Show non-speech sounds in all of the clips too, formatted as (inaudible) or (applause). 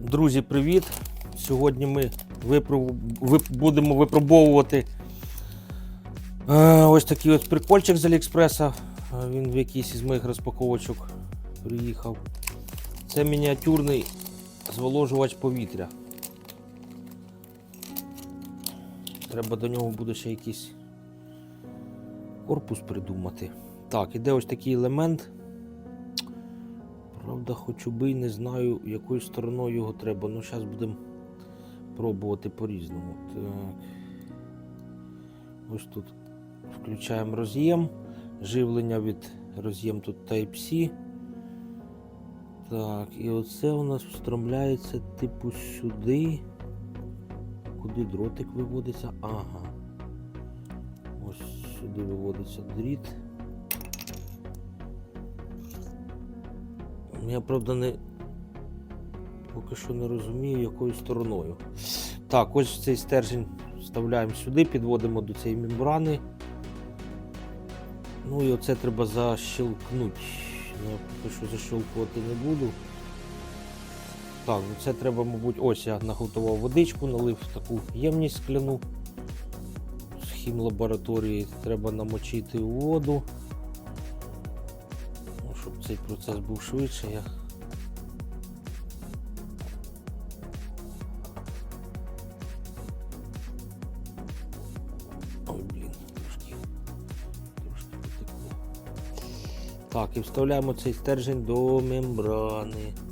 Друзі, привіт! Сьогодні ми випру- вип- будемо випробовувати е, ось такий ось прикольчик з Аліекспреса. Е, Він в якійсь із моїх розпаковочок приїхав. Це мініатюрний зволожувач повітря. Треба до нього буде ще якийсь корпус придумати. Так, іде ось такий елемент. Правда, хоч й не знаю, якою стороною його треба. Ну, зараз будемо пробувати по-різному. Так. Ось тут включаємо роз'єм. Живлення від роз'єм тут Type-C. Так, і оце у нас встромляється типу сюди. Куди дротик виводиться? Ага. Ось сюди виводиться дріт. Я правда не поки що не розумію, якою стороною. Так, ось цей стержень вставляємо сюди, підводимо до цієї мембрани. Ну і оце треба защелкнути. Ну, Я поки що защелкувати не буду. Так, ну це треба, мабуть, ось я наготував водичку, налив таку ємність скляну з хімлабораторії. Треба намочити воду. Щоб цей процес був швидше, я. Ой, блін, трошки. Трошки потекло. Так, і вставляємо цей стержень до мембрани. До.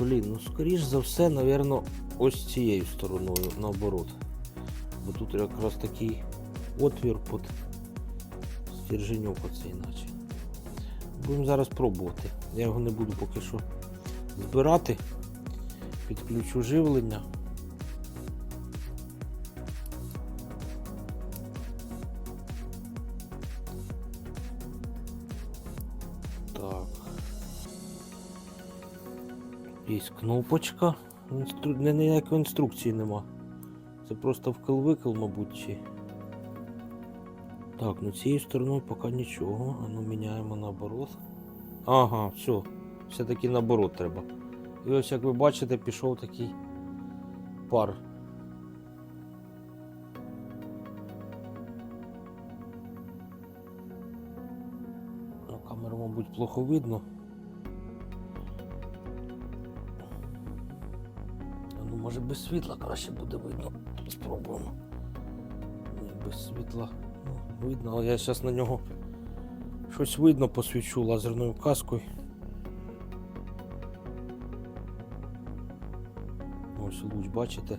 Блін, ну скоріш за все, напевно, ось цією стороною наоборот. Бо тут якраз такий отвір під стерженьок оцей наче. Будемо зараз пробувати. Я його не буду поки що збирати. Підключу живлення. Так. Є кнопочка. Ніякої інструкції нема. Це просто вкл-викл, мабуть, чи. Так, ну цією стороною поки нічого. Ну міняємо наоборот. Ага, все. Все-таки наоборот треба. І ось як ви бачите, пішов такий пар. На камеру, мабуть, плохо видно. Ну, може без світла краще буде видно. Спробуємо. Ні, без світла. Ну, видно, але я зараз на нього щось видно посвічу лазерною каскою. Ось луч, бачите?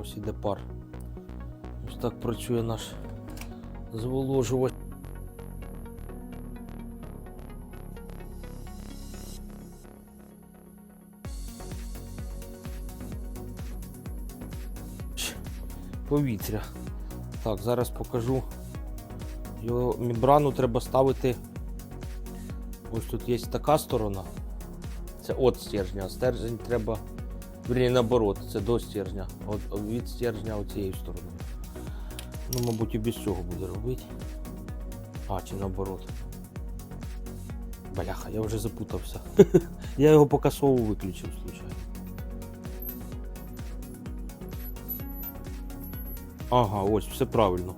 Ось іде пар. Ось так працює наш зволожувач. Повітря. Так, зараз покажу. Його мембрану треба ставити. Ось тут є така сторона. Це от стержня, а стержень треба. Вірні, наоборот, це до стержня. От від стержня оцією стороною. Ну, мабуть, і без цього буде робити. А, чи наоборот. Бляха, я вже запутався. (laughs) я його покасово виключив, случайно. Ага, ось, все правильно.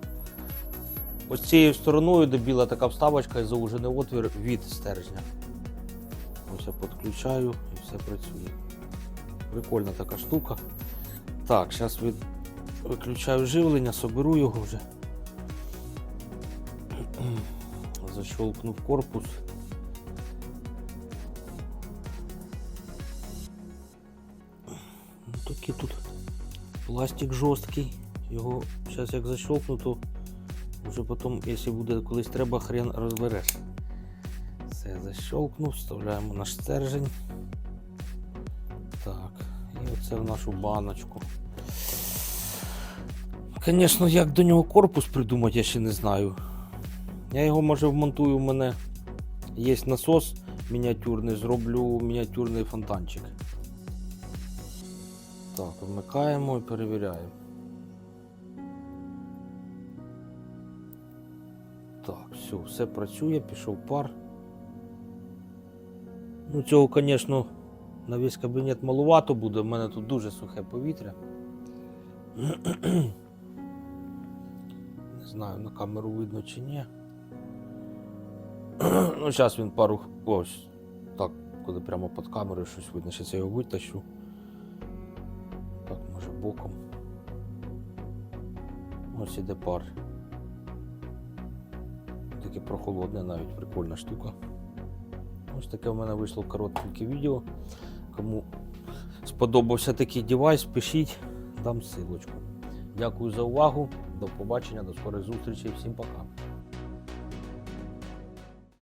Ось цією стороною добіла така вставочка і заужений отвір від стержня. Ось я підключаю і все працює. Прикольна така штука. Так, зараз від... виключаю живлення, соберу його вже. (clears throat) Защелкнув корпус. Ну, Такий тут пластик жорсткий. Його зараз як защелкну, то вже потім, якщо буде колись треба, хрен розбереш. Все, защелкнув, вставляємо наш стержень. Так, і оце в нашу баночку. Звісно, як до нього корпус придумати, я ще не знаю. Я його може вмонтую, у мене є насос мініатюрний, зроблю мініатюрний фонтанчик. Так, вмикаємо і перевіряємо. Все, все працює, пішов пар. Ну, цього, звісно, на весь кабінет малувато буде. У мене тут дуже сухе повітря. Не знаю, на камеру видно чи ні. Ну, зараз він пару. Ось. Так, коли прямо під камерою щось видно. Зараз я його витащу. Так, може боком. Ось іде пар. Таке прохолодне навіть, прикольна штука. Ось таке в мене вийшло коротеньке відео. Кому сподобався такий девайс, пишіть, дам ссылочку. Дякую за увагу. До побачення, до скорих зустрічей. Всім пока.